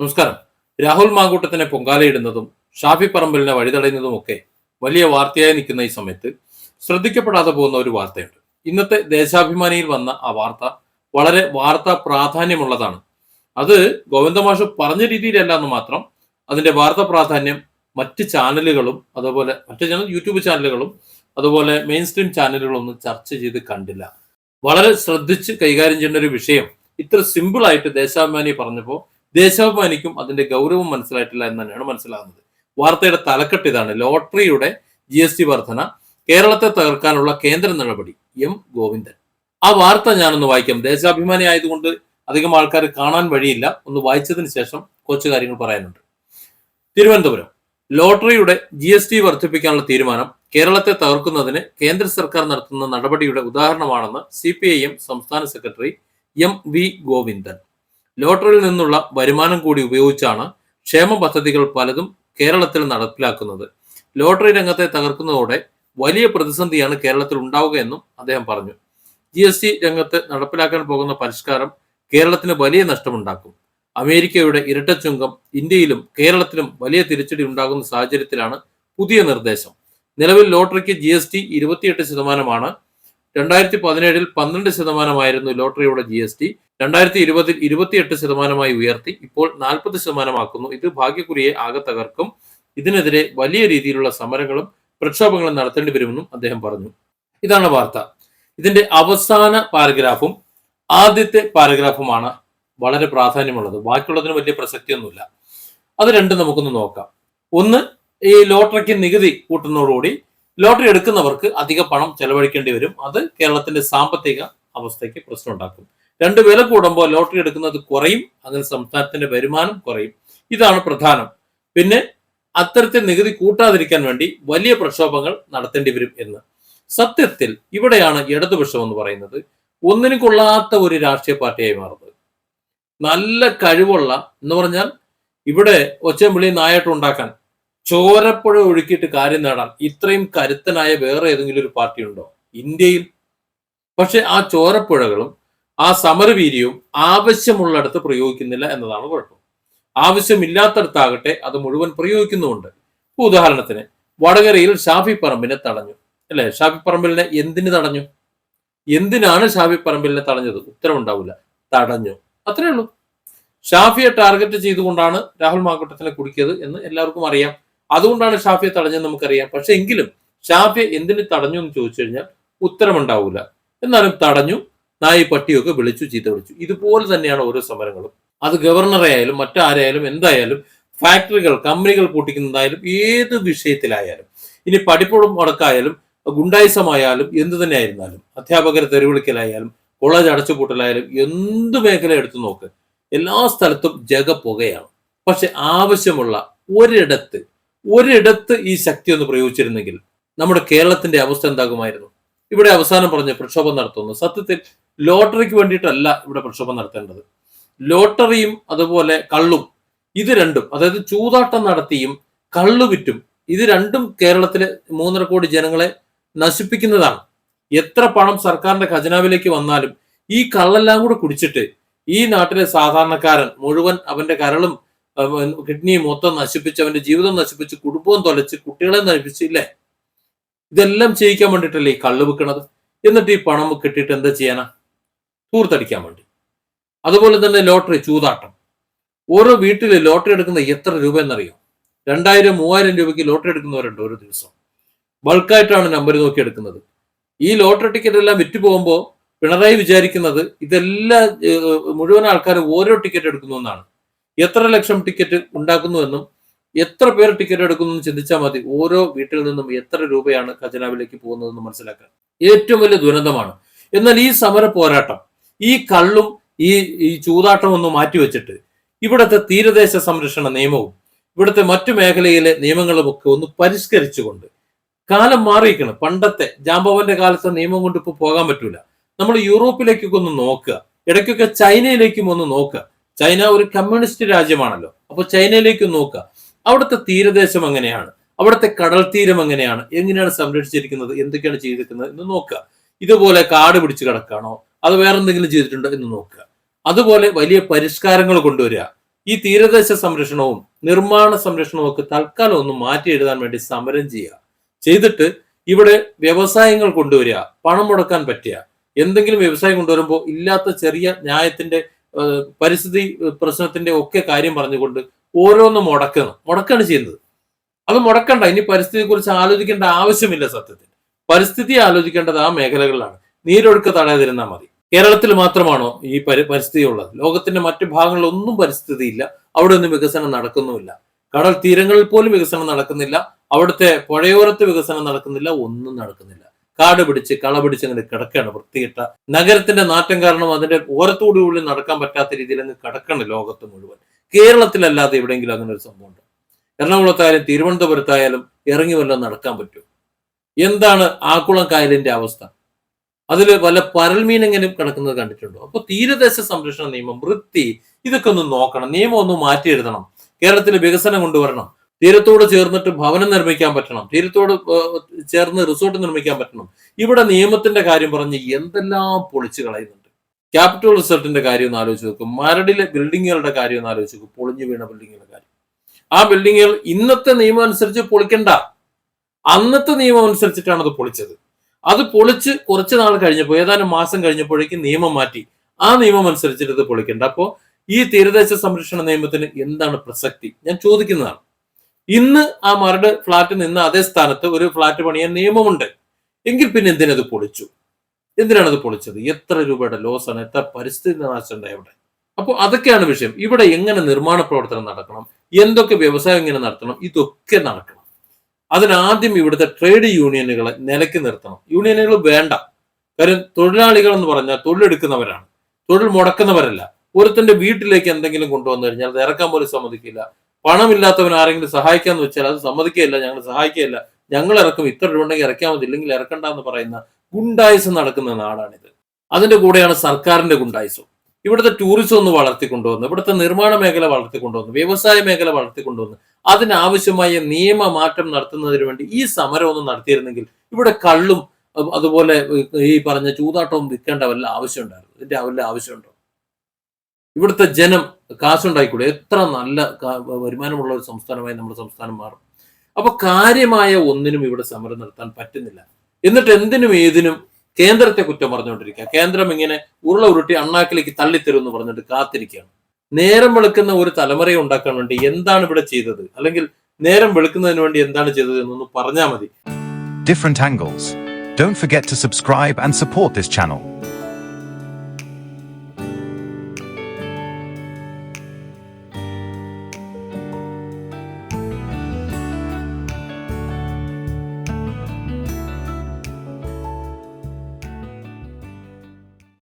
നമസ്കാരം. രാഹുൽ മാങ്കൂട്ടത്തിനെ പൊങ്കാലയിടുന്നതും ഷാഫി പറമ്പലിനെ വഴിതടയുന്നതും ഒക്കെ വലിയ വാർത്തയായി നിൽക്കുന്ന ഈ സമയത്ത് ശ്രദ്ധിക്കപ്പെടാതെ പോകുന്ന ഒരു വാർത്തയുണ്ട്. ഇന്നത്തെ ദേശാഭിമാനിയിൽ വന്ന ആ വാർത്ത വളരെ വാർത്താ പ്രാധാന്യമുള്ളതാണ്. അത് ഗോവിന്ദമാഷ് പറഞ്ഞ രീതിയിലല്ല എന്ന് മാത്രം അതിന്റെ വാർത്താ പ്രാധാന്യം മറ്റ് ചാനലുകളും അതുപോലെ മറ്റു ചാനൽ യൂട്യൂബ് ചാനലുകളും അതുപോലെ മെയിൻ സ്ട്രീം ചാനലുകളൊന്നും ചർച്ച ചെയ്ത് കണ്ടില്ല. വളരെ ശ്രദ്ധിച്ച് കൈകാര്യം ചെയ്യേണ്ട ഒരു വിഷയം ഇത്ര സിമ്പിൾ ആയിട്ട് ദേശാഭിമാനി പറഞ്ഞപ്പോൾ ദേശാഭിമാനിക്കും അതിന്റെ ഗൗരവം മനസ്സിലായിട്ടില്ല എന്ന് തന്നെയാണ് മനസ്സിലാകുന്നത്. വാർത്തയുടെ തലക്കെട്ട് ഇതാണ് ലോട്ടറിയുടെ ജി എസ് ടി വർധന കേരളത്തെ തകർക്കാനുള്ള കേന്ദ്ര നടപടി എം ഗോവിന്ദൻ. ആ വാർത്ത ഞാനൊന്ന് വായിക്കാം. ദേശാഭിമാനി ആയതുകൊണ്ട് അധികം ആൾക്കാർ കാണാൻ വഴിയില്ല. ഒന്ന് വായിച്ചതിന് ശേഷം കുറച്ച് കാര്യങ്ങൾ പറയാനുണ്ട്. തിരുവനന്തപുരം. ലോട്ടറിയുടെ ജി എസ് ടി വർദ്ധിപ്പിക്കാനുള്ള തീരുമാനം കേരളത്തെ തകർക്കുന്നതിന് കേന്ദ്ര സർക്കാർ നടത്തുന്ന നടപടിയുടെ ഉദാഹരണമാണെന്ന് സി സംസ്ഥാന സെക്രട്ടറി എം വി ഗോവിന്ദൻ. ലോട്ടറിയിൽ നിന്നുള്ള വരുമാനം കൂടി ഉപയോഗിച്ചാണ് ക്ഷേമ പദ്ധതികൾ പലതും കേരളത്തിൽ നടപ്പിലാക്കുന്നത്. ലോട്ടറി രംഗത്തെ തകർക്കുന്നതോടെ വലിയ പ്രതിസന്ധിയാണ് കേരളത്തിൽ ഉണ്ടാവുക എന്നും അദ്ദേഹം പറഞ്ഞു. ജി എസ് ടി രംഗത്ത് നടപ്പിലാക്കാൻ പോകുന്ന പരിഷ്കാരം കേരളത്തിന് വലിയ നഷ്ടമുണ്ടാക്കും. അമേരിക്കയുടെ ഇരട്ടച്ചുങ്കം ഇന്ത്യയിലും കേരളത്തിലും വലിയ തിരിച്ചടി ഉണ്ടാകുന്ന സാഹചര്യത്തിലാണ് പുതിയ നിർദ്ദേശം. നിലവിൽ ലോട്ടറിക്ക് ജി എസ് ടി ഇരുപത്തിയെട്ട് ശതമാനമാണ് രണ്ടായിരത്തി പതിനേഴിൽ പന്ത്രണ്ട് ശതമാനമായിരുന്നു ലോട്ടറിയുടെ ജി എസ് ടി രണ്ടായിരത്തി ഇരുപതിൽ ഇരുപത്തിയെട്ട് ശതമാനമായി ഉയർത്തി ഇപ്പോൾ നാൽപ്പത് ശതമാനമാക്കുന്നു. ഇത് ഭാഗ്യക്കുറിയെ ആകെ തകർക്കും. ഇതിനെതിരെ വലിയ രീതിയിലുള്ള സമരങ്ങളും പ്രക്ഷോഭങ്ങളും നടത്തേണ്ടി വരുമെന്നും അദ്ദേഹം പറഞ്ഞു. ഇതാണ് വാർത്ത. ഇതിന്റെ അവസാന പാരഗ്രാഫും ആദ്യത്തെ പാരഗ്രാഫുമാണ് വളരെ പ്രാധാന്യമുള്ളത്. ബാക്കിയുള്ളതിന് വലിയ പ്രസക്തിയൊന്നുമില്ല. അത് രണ്ടും നമുക്കൊന്ന് നോക്കാം. ഒന്ന് ഈ ലോട്ടറിക്ക് നികുതി കൂട്ടുന്നതോടുകൂടി ലോട്ടറി എടുക്കുന്നവർക്ക് അധിക പണം ചെലവഴിക്കേണ്ടി വരും. അത് കേരളത്തിന്റെ സാമ്പത്തിക അവസ്ഥയ്ക്ക് പ്രശ്നം ഉണ്ടാക്കും രണ്ട് വില കൂടുമ്പോൾ ലോട്ടറി എടുക്കുന്നത് കുറയും അങ്ങനെ സംസ്ഥാനത്തിന്റെ വരുമാനം കുറയും. ഇതാണ് പ്രധാനം. പിന്നെ അത്തരത്തിൽ നികുതി കൂട്ടാതിരിക്കാൻ വേണ്ടി വലിയ പ്രക്ഷോഭങ്ങൾ നടത്തേണ്ടി വരും എന്ന്. സത്യത്തിൽ ഇവിടെയാണ് ഇടതുപക്ഷം എന്ന് പറയുന്നത് ഒന്നിനും കൊള്ളാത്ത ഒരു രാഷ്ട്രീയ പാർട്ടിയായി മാറുന്നത്. നല്ല കഴിവുള്ള എന്ന് പറഞ്ഞാൽ ഇവിടെ ഒച്ചയും വിളിയും ചോരപ്പുഴ ഒഴുക്കിയിട്ട് കാര്യം നേടാൻ ഇത്രയും കരുത്തനായ വേറെ ഏതെങ്കിലും ഒരു പാർട്ടി ഉണ്ടോ? ഇന്ത്യയിൽ. പക്ഷെ ആ ചോരപ്പുഴകളും ആ സമരവീര്യവും ആവശ്യമുള്ളിടത്ത് പ്രയോഗിക്കുന്നില്ല എന്നതാണ് കുഴപ്പം. ആവശ്യമില്ലാത്തടത്താകട്ടെ അത് മുഴുവൻ പ്രയോഗിക്കുന്നുമുണ്ട്. ഉദാഹരണത്തിന് വടകരയിൽ ഷാഫി പറമ്പിനെ തടഞ്ഞു. അല്ലെ? ഷാഫി പറമ്പിലിനെ എന്തിന് തടഞ്ഞു? എന്തിനാണ് ഷാഫി പറമ്പിലിനെ തടഞ്ഞത്? ഉത്തരവുണ്ടാവില്ല. തടഞ്ഞു. അത്രേ ഉള്ളൂ. ഷാഫിയെ ടാർഗറ്റ് ചെയ്തുകൊണ്ടാണ് രാഹുൽ മാക്കൂട്ടത്തിനെ കുടിക്കിയത് എന്ന് എല്ലാവർക്കും അറിയാം. അതുകൊണ്ടാണ് ഷാഫിയെ തടഞ്ഞെന്ന് നമുക്കറിയാം. പക്ഷെ എങ്കിലും ഷാഫിയെ എന്തിന് തടഞ്ഞു എന്ന് ചോദിച്ചു കഴിഞ്ഞാൽ ഉത്തരമുണ്ടാവില്ല എന്നാലും തടഞ്ഞു നായി പട്ടിയൊക്കെ വിളിച്ചു ചീത്ത വിളിച്ചു. ഇതുപോലെ തന്നെയാണ് ഓരോ സമരങ്ങളും. അത് ഗവർണറെ ആയാലും മറ്റാരായാലും എന്തായാലും ഫാക്ടറികൾ കമ്പനികൾ പൂട്ടിക്കുന്നതായാലും ഏത് വിഷയത്തിലായാലും ഇനി പഠിപ്പും മുടക്കായാലും ഗുണ്ടായിസമായാലും എന്തു തന്നെ ആയിരുന്നാലും അധ്യാപകരെ തെരുവിളിക്കലായാലും കോളേജ് അടച്ചുപൂട്ടലായാലും എന്ത് മേഖല എടുത്തു നോക്ക് എല്ലാ സ്ഥലത്തും ജഗ പുകയാണ്. പക്ഷെ ആവശ്യമുള്ള ഒരിടത്ത് ഒരിടത്ത് ഈ ശക്തി ഒന്ന് പ്രയോഗിച്ചിരുന്നെങ്കിൽ നമ്മുടെ കേരളത്തിന്റെ അവസ്ഥ എന്താകുമായിരുന്നു? ഇവിടെ അവസാനം പറഞ്ഞ പ്രക്ഷോഭം നടത്തുന്നു. സത്യത്തിൽ ലോട്ടറിക്ക് വേണ്ടിയിട്ടല്ല ഇവിടെ പ്രക്ഷോഭം നടത്തേണ്ടത്. ലോട്ടറിയും അതുപോലെ കള്ളും ഇത് രണ്ടും അതായത് ചൂതാട്ടം നടത്തിയും കള്ളു വിറ്റും ഇത് രണ്ടും കേരളത്തിലെ മൂന്നര കോടി ജനങ്ങളെ നശിപ്പിക്കുന്നതാണ്. എത്ര പണം സർക്കാരിന്റെ ഖജനാവിലേക്ക് വന്നാലും ഈ കള്ളെല്ലാം കൂടെ കുടിച്ചിട്ട് ഈ നാട്ടിലെ സാധാരണക്കാരൻ മുഴുവൻ അവന്റെ കരളും കിഡ്നിയും മൊത്തം നശിപ്പിച്ച് അവന്റെ ജീവിതം നശിപ്പിച്ച് കുടുംബവും തൊലച്ച് കുട്ടികളെ നശിപ്പിച്ച് ഇല്ലേ? ഇതെല്ലാം ചെയ്യിക്കാൻ വേണ്ടിയിട്ടല്ലേ ഈ കള്ള് വിൽക്കണത് എന്നിട്ട് ഈ പണം കിട്ടിയിട്ട് എന്താ ചെയ്യാനാ? തൂർത്തടിക്കാൻ വേണ്ടി. അതുപോലെ തന്നെ ലോട്ടറി ചൂതാട്ടം. ഓരോ വീട്ടിൽ ലോട്ടറി എടുക്കുന്ന എത്ര രൂപ എന്നറിയോ രണ്ടായിരം മൂവായിരം രൂപയ്ക്ക് ലോട്ടറി എടുക്കുന്നവരുണ്ട് ഒരു ദിവസം. ബൾക്കായിട്ടാണ് നമ്പർ നോക്കി എടുക്കുന്നത്. ഈ ലോട്ടറി ടിക്കറ്റ് എല്ലാം വിറ്റ് പോകുമ്പോൾ പിണറായി വിചാരിക്കുന്നത് ഇതെല്ലാം മുഴുവൻ ആൾക്കാരും ഓരോ ടിക്കറ്റ് എടുക്കുന്നു എന്നാണ്. എത്ര ലക്ഷം ടിക്കറ്റ് ഉണ്ടാക്കുന്നുവെന്നും എത്ര പേർ ടിക്കറ്റ് എടുക്കുന്നു എന്ന് ചിന്തിച്ചാൽ മതി ഓരോ വീട്ടിൽ നിന്നും എത്ര രൂപയാണ് ഖജനാവിലേക്ക് പോകുന്നതെന്ന് മനസ്സിലാക്കാൻ. ഏറ്റവും വലിയ ദുരന്തമാണ്. എന്നാൽ ഈ സമര പോരാട്ടം ഈ കള്ളും ഈ ഈ ചൂതാട്ടം ഒന്ന് മാറ്റിവെച്ചിട്ട് ഇവിടുത്തെ തീരദേശ സംരക്ഷണ നിയമവും ഇവിടുത്തെ മറ്റു മേഖലയിലെ നിയമങ്ങളും ഒക്കെ ഒന്ന് പരിഷ്കരിച്ചുകൊണ്ട് കാലം മാറിയിരിക്കണം. പണ്ടത്തെ ജാംബവന്റെ കാലത്തെ നിയമം കൊണ്ട് ഇപ്പൊ പോകാൻ പറ്റൂല. നമ്മൾ യൂറോപ്പിലേക്കൊക്കെ ഒന്ന് നോക്കുക. ഇടയ്ക്കൊക്കെ ചൈനയിലേക്കും ഒന്ന് നോക്കുക. ചൈന ഒരു കമ്മ്യൂണിസ്റ്റ് രാജ്യമാണല്ലോ. അപ്പോൾ ചൈനയിലേക്ക് നോക്കുക. അവിടുത്തെ തീരദേശം എങ്ങനെയാണ്? അവിടുത്തെ കടൽ തീരം എങ്ങനെയാണ്? എങ്ങനെയാണ് സംരക്ഷിച്ചിരിക്കുന്നത്? എന്തൊക്കെയാണ് ചെയ്തിരിക്കുന്നത് എന്ന് നോക്കുക. ഇതുപോലെ കാട് പിടിച്ച് കിടക്കാണോ അത് വേറെ എന്തെങ്കിലും ചെയ്തിട്ടുണ്ടോ എന്ന് നോക്കുക. അതുപോലെ വലിയ പരിഷ്കാരങ്ങൾ കൊണ്ടുവരിക. ഈ തീരദേശ സംരക്ഷണവും നിർമ്മാണ സംരക്ഷണവും ഒക്കെ തൽക്കാലം ഒന്ന് മാറ്റി എഴുതാൻ വേണ്ടി സമരം ചെയ്യുക. ചെയ്തിട്ട് ഇവിടെ വ്യവസായങ്ങൾ കൊണ്ടുവരിക. പണം മുടക്കാൻ പറ്റിയ എന്തെങ്കിലും വ്യവസായം കൊണ്ടുവരുമ്പോൾ ഇല്ലാത്ത ചെറിയ ന്യായത്തിന്റെ പരിസ്ഥിതി പ്രശ്നത്തിന്റെ ഒക്കെ കാര്യം പറഞ്ഞുകൊണ്ട് ഓരോന്ന് മുടക്കണം. മുടക്കാണ് ചെയ്യുന്നത്. അത് മുടക്കണ്ട. ഇനി പരിസ്ഥിതിയെ കുറിച്ച് ആലോചിക്കേണ്ട ആവശ്യമില്ല സത്യത്തിൽ. പരിസ്ഥിതി ആലോചിക്കേണ്ടത് ആ മേഖലകളിലാണ്. നീരൊഴുക്ക് തടയാതിരുന്നാൽ മതി. കേരളത്തിൽ മാത്രമാണോ ഈ പരി പരിസ്ഥിതി ഉള്ളത് ലോകത്തിന്റെ മറ്റു ഭാഗങ്ങളിലൊന്നും പരിസ്ഥിതി ഇല്ല അവിടെ ഒന്നും വികസനം നടക്കുന്നുമില്ല. കടൽ തീരങ്ങളിൽ പോലും വികസനം നടക്കുന്നില്ല. അവിടുത്തെ പുഴയോരത്ത് വികസനം നടക്കുന്നില്ല. ഒന്നും നടക്കുന്നില്ല. കാട് പിടിച്ച് കള പിടിച്ച് അങ്ങനെ കിടക്കുകയാണ് വൃത്തിയിട്ട നഗരത്തിന്റെ നാറ്റം കാരണം അതിന്റെ ഓരത്തോടു കൂടി നടക്കാൻ പറ്റാത്ത രീതിയിൽ അങ്ങ് കിടക്കണം ലോകത്ത് മുഴുവൻ. കേരളത്തിലല്ലാതെ എവിടെയെങ്കിലും അങ്ങനെ ഒരു സംഭവം ഉണ്ട്? എറണാകുളത്തായാലും തിരുവനന്തപുരത്തായാലും ഇറങ്ങി വല്ല നടക്കാൻ പറ്റും എന്താണ് ആക്കുളം കായലിന്റെ അവസ്ഥ? അതിൽ വല്ല പരൽമീനെങ്കിലും കിടക്കുന്നത് കണ്ടിട്ടുണ്ടോ? അപ്പൊ തീരദേശ സംരക്ഷണ നിയമം വൃത്തി ഇതൊക്കെ ഒന്ന് നോക്കണം. നിയമം ഒന്ന് മാറ്റി എഴുതണം കേരളത്തിൽ വികസനം കൊണ്ടുവരണം. തീരത്തോട് ചേർന്നിട്ട് ഭവനം നിർമ്മിക്കാൻ പറ്റണം. തീരത്തോട് ചേർന്ന് റിസോർട്ട് നിർമ്മിക്കാൻ പറ്റണം. ഇവിടെ നിയമത്തിന്റെ കാര്യം പറഞ്ഞ് എന്തെല്ലാം പൊളിച്ചു കളയുന്നുണ്ട്. ക്യാപിറ്റൽ റിസോർട്ടിന്റെ കാര്യം ഒന്ന് ആലോചിച്ച് നോക്കും. മരടിലെ ബിൽഡിങ്ങുകളുടെ കാര്യം ഒന്ന് ആലോചിച്ച് നോക്കും. പൊളിഞ്ഞു വീണ ബിൽഡിങ്ങുകളുടെ കാര്യം. ആ ബിൽഡിങ്ങുകൾ ഇന്നത്തെ നിയമം അനുസരിച്ച് പൊളിക്കണ്ട. അന്നത്തെ നിയമം അനുസരിച്ചിട്ടാണ് അത് പൊളിച്ചത്. അത് പൊളിച്ച് കുറച്ച് നാൾ കഴിഞ്ഞപ്പോൾ ഏതാനും മാസം കഴിഞ്ഞപ്പോഴേക്കും നിയമം മാറ്റി. ആ നിയമം അനുസരിച്ചിട്ട് ഇത് പൊളിക്കണ്ട. അപ്പോൾ ഈ തീരദേശ സംരക്ഷണ നിയമത്തിന് എന്താണ് പ്രസക്തി? ഞാൻ ചോദിക്കുന്നതാണ്. ഇന്ന് ആ മരട് ഫ്ലാറ്റ് നിന്ന് അതേ സ്ഥാനത്ത് ഒരു ഫ്ലാറ്റ് പണിയാൻ നിയമമുണ്ട്. എങ്കിൽ പിന്നെ എന്തിനത് പൊളിച്ചു? എന്തിനാണ് അത് പൊളിച്ചത്? എത്ര രൂപയുടെ ലോസ് ആണ്? എത്ര പരിസ്ഥിതി നാശം ഉണ്ടായി അവിടെ? അപ്പോൾ അതൊക്കെയാണ് വിഷയം. ഇവിടെ എങ്ങനെ നിർമ്മാണ പ്രവർത്തനം നടക്കണം? എന്തൊക്കെ വ്യവസായം എങ്ങനെ നടത്തണം? ഇതൊക്കെ നടക്കണം. അതിനാദ്യം ഇവിടുത്തെ ട്രേഡ് യൂണിയനുകളെ നിലയ്ക്ക് നിർത്തണം. യൂണിയനുകൾ വേണ്ട. കാര്യം തൊഴിലാളികൾ എന്ന് പറഞ്ഞാൽ തൊഴിലെടുക്കുന്നവരാണ്. തൊഴിൽ മുടക്കുന്നവരല്ല. ഒരുത്തന്റെ വീട്ടിലേക്ക് എന്തെങ്കിലും കൊണ്ടുവന്നു കഴിഞ്ഞാൽ അത് ഇറക്കാൻ പോലും സമ്മതിക്കില്ല. പണമില്ലാത്തവൻ ആരെങ്കിലും സഹായിക്കാന്ന് വെച്ചാൽ അത് സമ്മതിക്കുകയില്ല ഞങ്ങൾ സഹായിക്കുകയില്ല. ഞങ്ങൾ ഇറക്കും ഇത്ര രൂപ ഉണ്ടെങ്കിൽ ഇറക്കാൻ മതി ഇല്ലെങ്കിൽ ഇറക്കണ്ട എന്ന് പറയുന്ന ഗുണ്ടായുസം നടക്കുന്ന നാടാണിത്. അതിന്റെ കൂടെയാണ് സർക്കാരിന്റെ ഗുണ്ടായുസം. ഇവിടുത്തെ ടൂറിസം ഒന്ന് വളർത്തിക്കൊണ്ടുവന്നു ഇവിടുത്തെ നിർമ്മാണ മേഖല വളർത്തിക്കൊണ്ടുവന്നു വ്യവസായ മേഖല വളർത്തിക്കൊണ്ടുവന്നു അതിനാവശ്യമായ നിയമ മാറ്റം നടത്തുന്നതിന് വേണ്ടി ഈ സമരം ഒന്ന് നടത്തിയിരുന്നെങ്കിൽ ഇവിടെ കള്ളും അതുപോലെ ഈ പറഞ്ഞ ചൂതാട്ടവും വിൽക്കേണ്ട വല്ല ആവശ്യമുണ്ടായിരുന്നു ഇതിന്റെ വല്ല ഇവിടുത്തെ ജനം കാശുണ്ടായിക്കൂടെ? എത്ര നല്ല വരുമാനമുള്ള ഒരു സംസ്ഥാനമായി നമ്മുടെ സംസ്ഥാനം മാറും. അപ്പൊ കാര്യമായ ഒന്നിനും ഇവിടെ സമരം നടത്താൻ പറ്റുന്നില്ല. എന്നിട്ട് എന്തിനും ഏതിനും കേന്ദ്രത്തെ കുറ്റം പറഞ്ഞുകൊണ്ടിരിക്കുക. കേന്ദ്രം ഇങ്ങനെ ഉരുള ഉരുട്ടി അണ്ണാക്കിലേക്ക് തള്ളിത്തരും എന്ന് പറഞ്ഞിട്ട് കാത്തിരിക്കുകയാണ്. നേരം വെളുക്കുന്ന ഒരു തലമുറയെ ഉണ്ടാക്കാൻ വേണ്ടി എന്താണ് ഇവിടെ ചെയ്തത്? അല്ലെങ്കിൽ നേരം വെളുക്കുന്നതിന് വേണ്ടി എന്താണ് ചെയ്തത് എന്നൊന്ന് പറഞ്ഞാൽ മതി. Different angles. Don't forget to subscribe and support this channel.